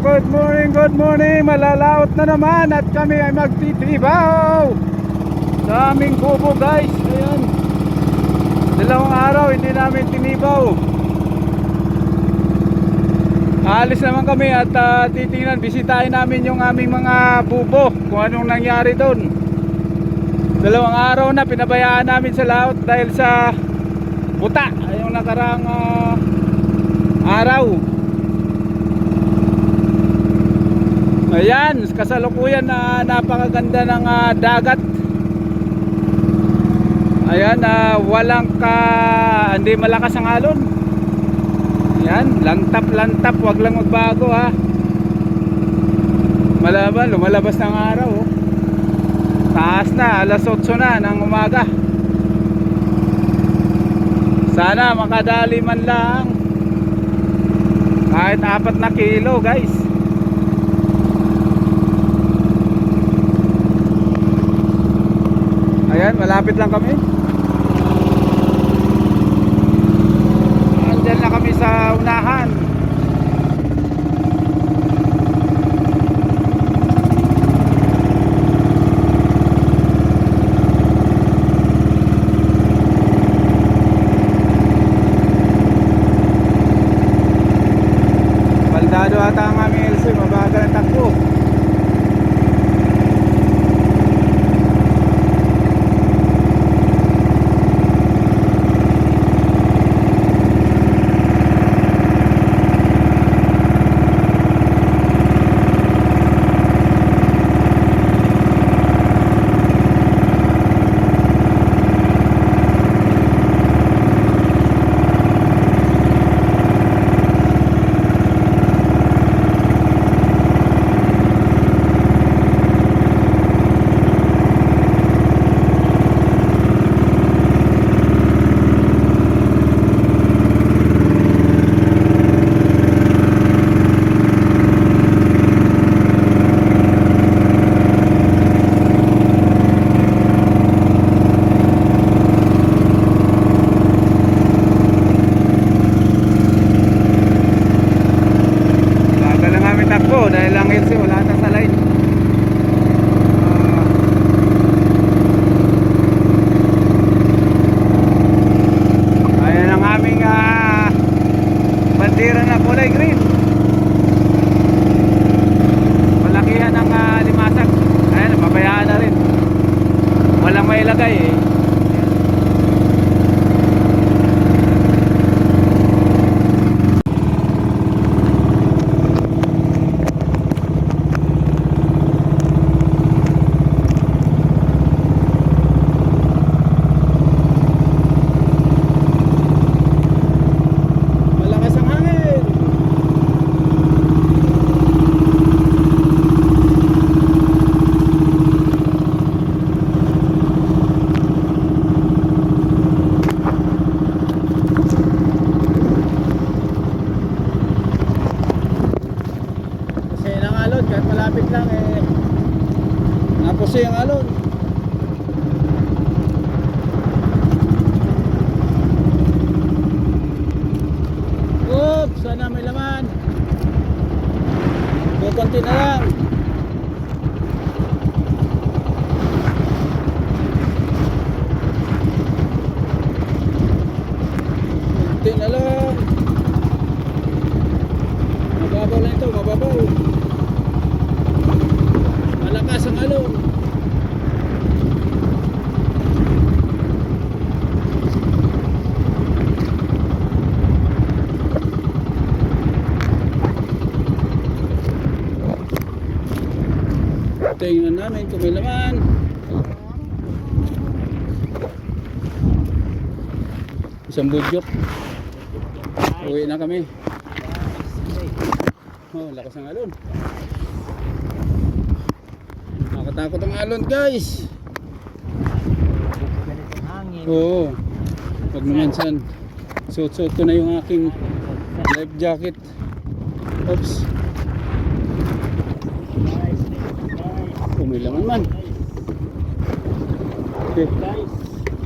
good morning, good morning. Malalaot na naman at kami ay magtitibaw. Sa aming kubo guys. Ayan. Dalawang araw hindi namin tinibaw. Alis naman kami at ah, titingnan, bisitahin namin yung aming mga bubo kung anong nangyari doon. Dalawang araw na pinabayaan namin sa laot dahil sa buta yung nakarang ah, araw. Ayan, kasalukuyan na napakaganda ng ah, dagat. Ayan, ah, walang ka hindi malakas ang alon. Ayan, lantap lantap, wag lang magbago ha. Malaban, lumalabas ng araw. Oh. Taas na, alas 8 na ng umaga. Sana makadali man lang. Kahit apat na kilo guys. Ayan, malapit lang kami. Andyan na kami sa unahan. Namin kung may laman. Isang budyok. Uwi na kami. Oh, lakas ng alon. Nakakatakot ang alon, guys. Oo. Pag namansan, suot-suot ko na yung aking life jacket. Oops. may laman man. Okay. Guys,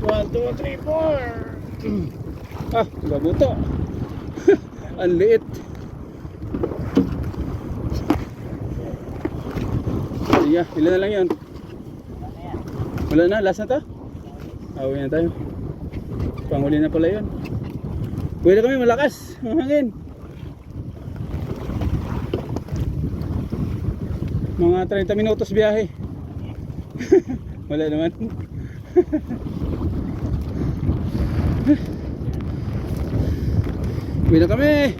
1, 2, 3, 4. Ah, gabuto. Ang liit. Sige, yeah, ilan na lang yan? Wala na, last na to? Awin na tayo. Panghuli na pala yun. Pwede kami malakas, ang hangin. Mga 30 minutos biyahe. Wala naman. Uwi na kami.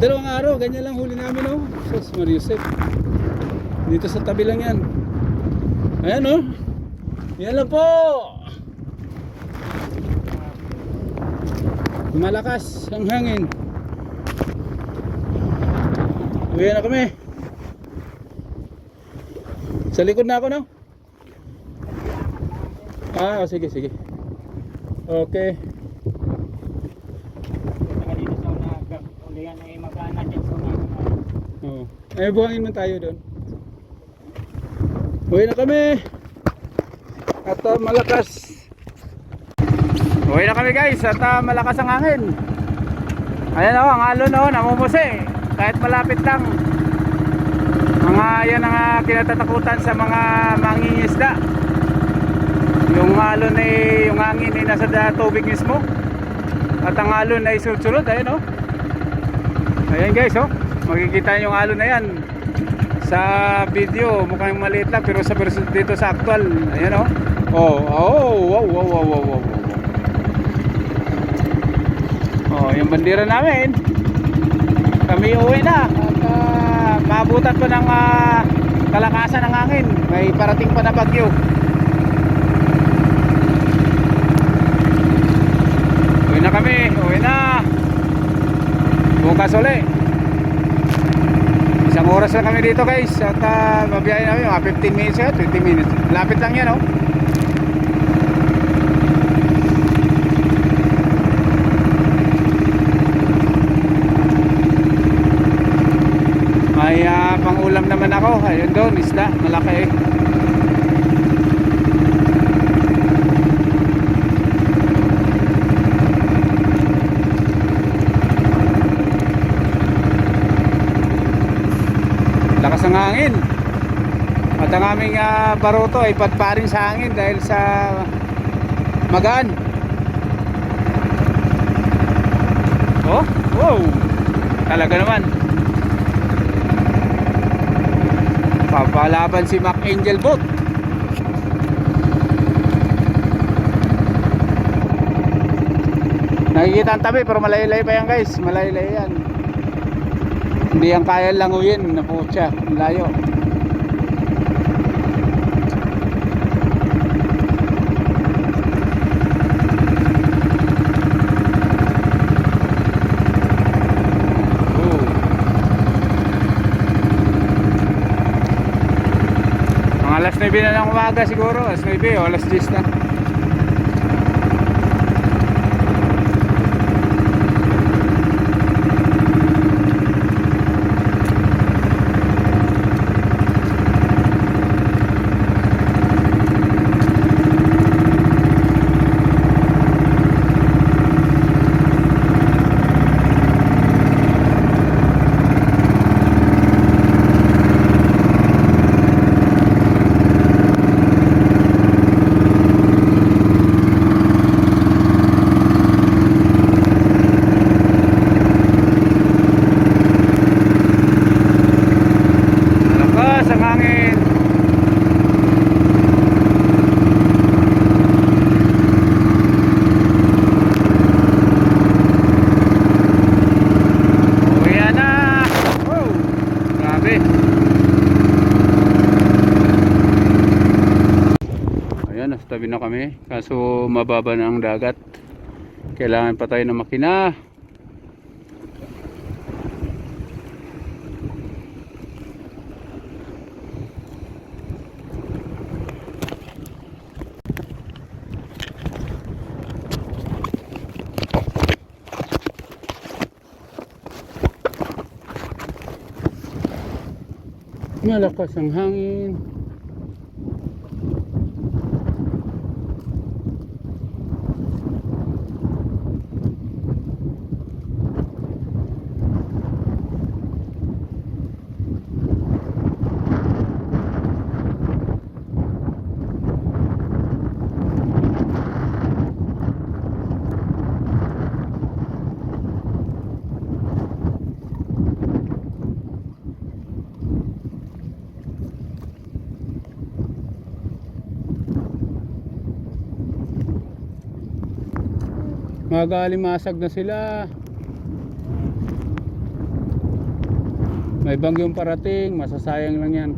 Dalawang araw, ganyan lang huli namin oh. Sus, Mariusep. Dito sa tabi lang yan. Ayan oh. Yan lang po. Malakas ang hangin. Uwi na kami. Sa likod na ako no? Ah, sige, sige. Okay. Ulihan ay buhangin man tayo doon. Uwi na kami. At uh, malakas. Uwi na kami guys at uh, malakas ang hangin. Ayan o, ang alon o, namumusi. Kahit malapit lang. Mga yan ang uh, kinatatakutan sa mga mangingisda. Yung alon ay, yung hangin ay nasa tubig mismo. At ang alon ay sunod-sunod, ayan o. Ayan guys, oh. Makikita yung alon na yan. Sa video, mukhang maliit lang pero sa dito sa actual, ayan oh. Oh, oh, wow, wow, wow, wow, wow. Oh, yung bandera namin. Kami uwi na at uh, maabutan pa ng ah, kalakasan ng hangin. May parating pa na bagyo. Uwi na kami, uwi na. Bukas ulit. Isang oras lang kami dito guys at uh, mabiyahe namin mga 15 minutes yan, 20 minutes. Lapit lang yan oh. May uh, pangulam naman ako. Ayun doon, isda, malaki. Eh. lakas ng hangin. At ang aming ah, baroto ay patparing sa hangin dahil sa magaan. Oh wow. Talaga naman papalaban si Mac Angel Boat nakikita ang tabi pero malayo-layo pa yan guys malayo-layo yan hindi yan kaya languyin na po siya. Layo. Oh. Mga alas 9 na ng umaga siguro. Alas 9 o alas 10 na. Lakas ang hangin. Uwi na. Wow. Grabe. Ayan, nasa tabi na kami. Kaso mababa na ang dagat. Kailangan pa tayo ng makina. Malakas ang hangin. Gumagalimasag na sila. May bagyong parating, masasayang lang yan.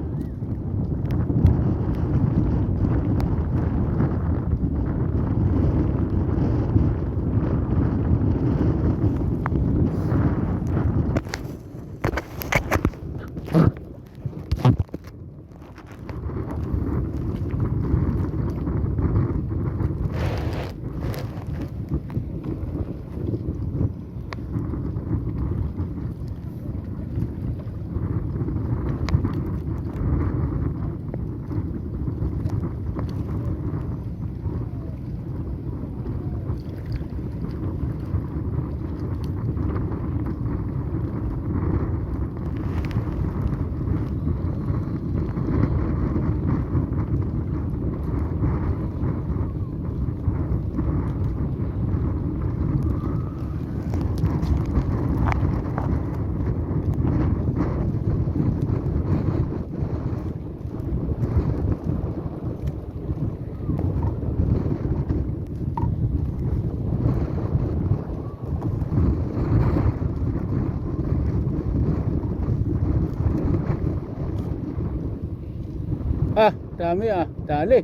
Ah, dami ah. Dali.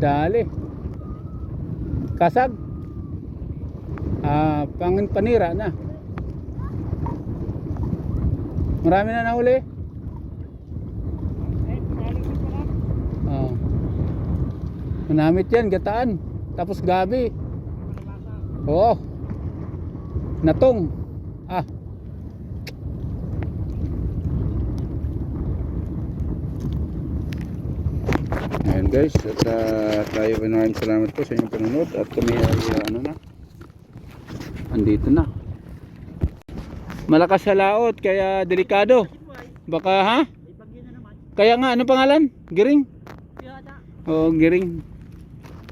Dali. Kasag. Ah, pangin panira na. Marami na nahuli. Ah. Manamit yan, gataan. Tapos gabi. Oo. Natong. Ah. Ayan guys, at ah, tayo po maraming salamat po sa inyong panonood at kami ay ah, ano na andito na malakas sa laot kaya delikado baka ha? Kaya nga ano pangalan? Giring? Oo, giring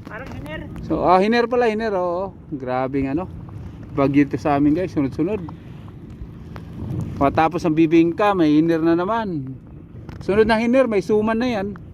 Parang hiner. So, ah, hiner pala, hiner, oo. Grabing ano. Bagyo ito sa amin guys, sunod-sunod. Patapos ang bibingka, may hiner na naman. Sunod na hiner, may suman na yan.